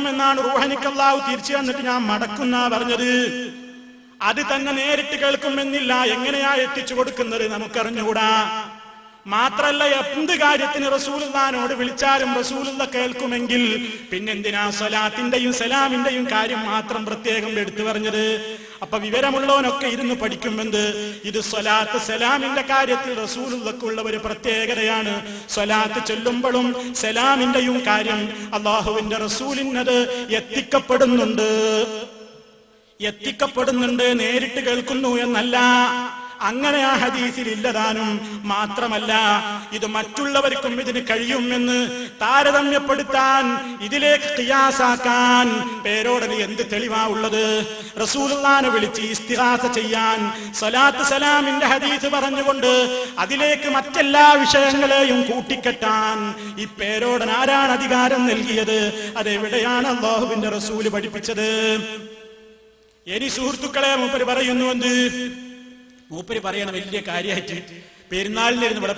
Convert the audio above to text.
പഠിക്കും എന്നാണ് റൂഹനിക്കല്ലാവ് തിരിച്ചു തന്നിട്ട് ഞാൻ മടക്കുന്ന പറഞ്ഞത്. അത് തന്നെ നേരിട്ട് കേൾക്കുമെന്നില്ല. എങ്ങനെയാ എത്തിച്ചു കൊടുക്കുന്നത് നമുക്കറിഞ്ഞുകൂടാ. മാത്രല്ല എന്ത് കാര്യത്തിന് റസൂലുള്ളാനോട് വിളിച്ചാലും റസൂലുള്ള കേൾക്കുമെങ്കിൽ പിന്നെന്തിനാ സ്വലാത്തിന്റെയും സലാമിന്റെയും കാര്യം മാത്രം പ്രത്യേകം എടുത്തു പറഞ്ഞത്? അപ്പൊ വിവരമുള്ളവനൊക്കെ ഇരുന്ന് പഠിക്കുമെന്ത്? ഇത് സ്വലാത്ത് സലാമിന്റെ കാര്യത്തിൽ റസൂലുള്ളക്കുള്ള ഒരു പ്രത്യേകതയാണ്. സ്വലാത്ത് ചൊല്ലുമ്പോഴും സലാമിന്റെയും കാര്യം അള്ളാഹുവിന്റെ റസൂലിനത് എത്തിക്കപ്പെടുന്നുണ്ട്. എത്തിക്കപ്പെടുന്നുണ്ട് നേരിട്ട് കേൾക്കുന്നു എന്നല്ല. അങ്ങനെ ആ ഹദീസിൽ ഇല്ലതാനും മാത്രമല്ല ഇത് മറ്റുള്ളവർക്കും ഇതിന് കഴിയുമെന്ന് താരതമ്യപ്പെടുത്താൻ ഇതിലേക്ക് കിയാസാക്കാൻ പേരോടന് എന്ത് തെളിവാ ഉള്ളത്? റസൂലുള്ളാനെ വിളിച്ച് ഇസ്തിഹാസ ചെയ്യാൻ സലാത്ത് സലാമിന്റെ ഹദീസ് പറഞ്ഞുകൊണ്ട് അതിലേക്ക് മറ്റെല്ലാ വിഷയങ്ങളെയും കൂട്ടിക്കെട്ടാൻ ഈ പേരോടൻ ആരാണ് അധികാരം നൽകിയത്? അതെവിടെയാണ് അള്ളാഹുവിന്റെ റസൂൽ പഠിപ്പിച്ചത്? ഇനി സുഹൃത്തുക്കളെ മൂപ്പര് പറയുന്നു എന്ത് മൂപ്പര് പറയണ വലിയ കാര്യമായിട്ട് പെരുന്നാളിനിരുന്ന് ഇവിടെ